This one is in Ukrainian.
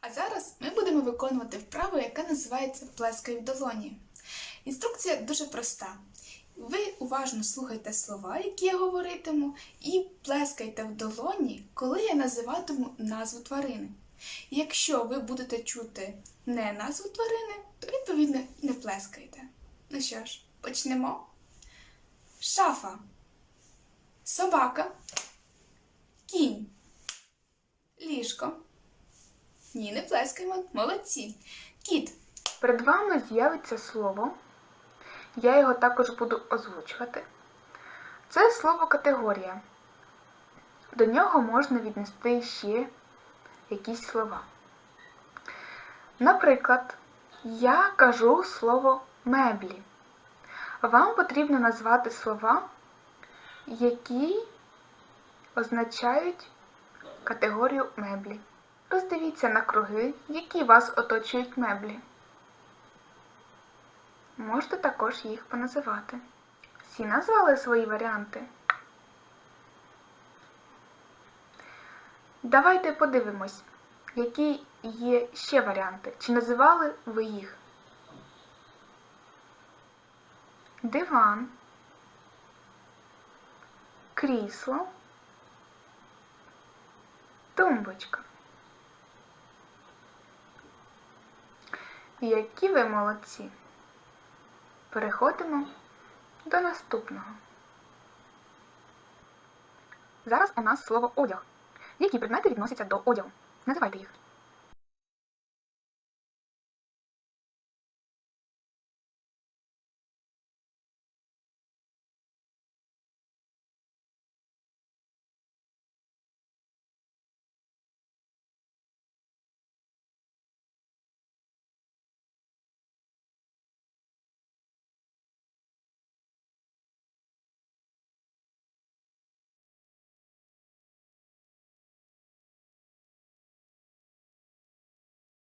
А зараз ми будемо виконувати вправу, яка називається плескай в долоні. Інструкція дуже проста. Ви уважно слухайте слова, які я говоритиму, і плескайте в долоні, коли я називатиму назву тварини. Якщо ви будете чути не назву тварини, то відповідно не плескайте. Ну що ж, почнемо. Шафа, собака, кінь, ліжко. Ні, не плескаємо. Молодці. Кіт. Перед вами з'явиться слово. Я його також буду озвучувати. Це слово категорія. До нього можна віднести ще якісь слова. Наприклад, я кажу слово меблі. Вам потрібно назвати слова, які означають категорію меблі. Роздивіться на круги, які вас оточують меблі. Можете також їх поназивати. Всі назвали свої варіанти. Давайте подивимось, які є ще варіанти. Чи називали ви їх? Диван, крісло, тумбочка. Які ви молодці! Переходимо до наступного. Зараз у нас слово одяг. Які предмети відносяться до одягу? Називайте їх.